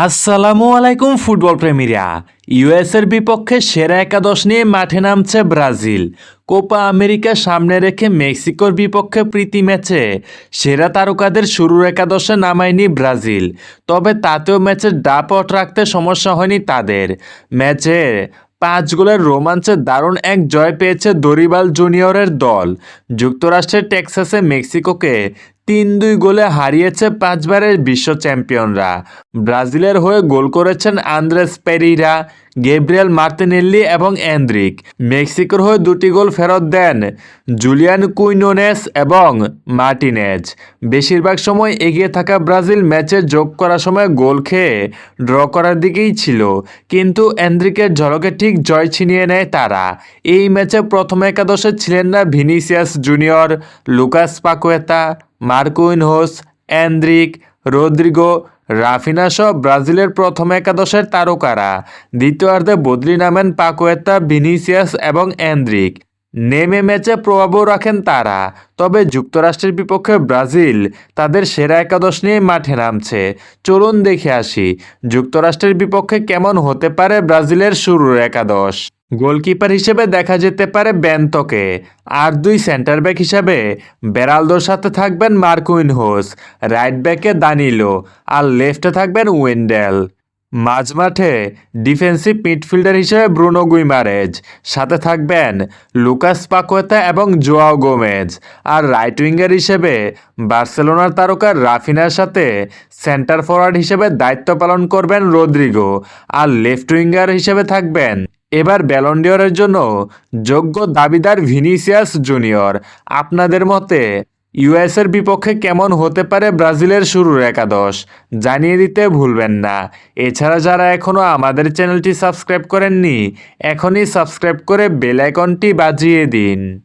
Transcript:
আসসালামু আলাইকুম, ফুটবল প্রেমীরা। ইউএসের বিপক্ষে সেরা একাদশ নিয়ে মাঠে নামছে ব্রাজিল। কোপা আমেরিকা সামনে রেখে মেক্সিকোর বিপক্ষে প্রীতি ম্যাচে সেরা তারকাদের শুরুর একাদশে নামায়নি ব্রাজিল, তবে তাতেও ম্যাচের ডাপট রাখতে সমস্যা হয়নি তাদের। ম্যাচের পাঁচ গোলের রোমাঞ্চে দারুণ এক জয় পেয়েছে দরিবাল জুনিয়রের দল। যুক্তরাষ্ট্রের টেক্সাসে মেক্সিকোকে তিন দুই গোলে হারিয়েছে পাঁচবারের বিশ্ব চ্যাম্পিয়নরা। ব্রাজিলের হয়ে গোল করেছেন আন্দ্রেস পেরিরা, গেব্রিয়েল মার্তিনেল্লি এবং অ্যান্দ্রিক মেক্সিকোর হয়ে দুটি গোল ফেরত দেন জুলিয়ান কুইনোনেস এবং মার্টিনেজ। বেশিরভাগ সময় এগিয়ে থাকা ব্রাজিল ম্যাচে যোগ করার সময় গোল খেয়ে ড্র করার দিকেই ছিল, কিন্তু অ্যান্দ্রিকের ঝলকে ঠিক জয় ছিনিয়ে নেয় তারা। এই ম্যাচে প্রথম একাদশে ছিলেন না Vinicius Junior Lucas Paqueta, Marquinhos Endrick Rodrigo Raphinha সহ ব্রাজিলের প্রথম একাদশের তারকারা। দ্বিতীয়ার্ধে বদলি নামেন পাকুয়েতা, ভিনিসিয়াস এবং অ্যান্দ্রিক নেমে ম্যাচে প্রভাবও রাখেন তারা। তবে যুক্তরাষ্ট্রের বিপক্ষে ব্রাজিল তাদের সেরা একাদশ নিয়ে মাঠে নামছে। চলুন দেখে আসি, যুক্তরাষ্ট্রের বিপক্ষে কেমন হতে পারে ব্রাজিলের শুরুর একাদশ। গোলকিপার হিসেবে দেখা যেতে পারে ব্যান্তকে। আর দুই সেন্টার ব্যাক হিসেবে বেরালদোর সাথে থাকবেন মার্কুইন হোস রাইট ব্যাকে দানিলো আর লেফটে থাকবেন উইন্ডেল মাঝমাঠে ডিফেন্সিভ মিডফিল্ডার হিসেবে ব্রুনো গুইমারেজ, সাথে থাকবেন লুকাস পাকোয়েতা এবং জোয়াও গোমেজ আর রাইট উইঙ্গার হিসেবে বার্সেলোনার তারকা রাফিনার সাথে সেন্টার ফরওয়ার্ড হিসেবে দায়িত্ব পালন করবেন রদ্রিগো আর লেফট উইঙ্গার হিসেবে থাকবেন এবার ব্যালন্ডিয়রের জন্য যোগ্য দাবিদার ভিনিসিয়াস জুনিয়র। আপনাদের মতে ইউএসের বিপক্ষে কেমন হতে পারে ব্রাজিলের শুরুর একাদশ? জানিয়ে দিতে ভুলবেন না। এছাড়া যারা এখনও আমাদের চ্যানেলটি সাবস্ক্রাইব করেননি, এখনই সাবস্ক্রাইব করে বেল আইকনটি বাজিয়ে দিন।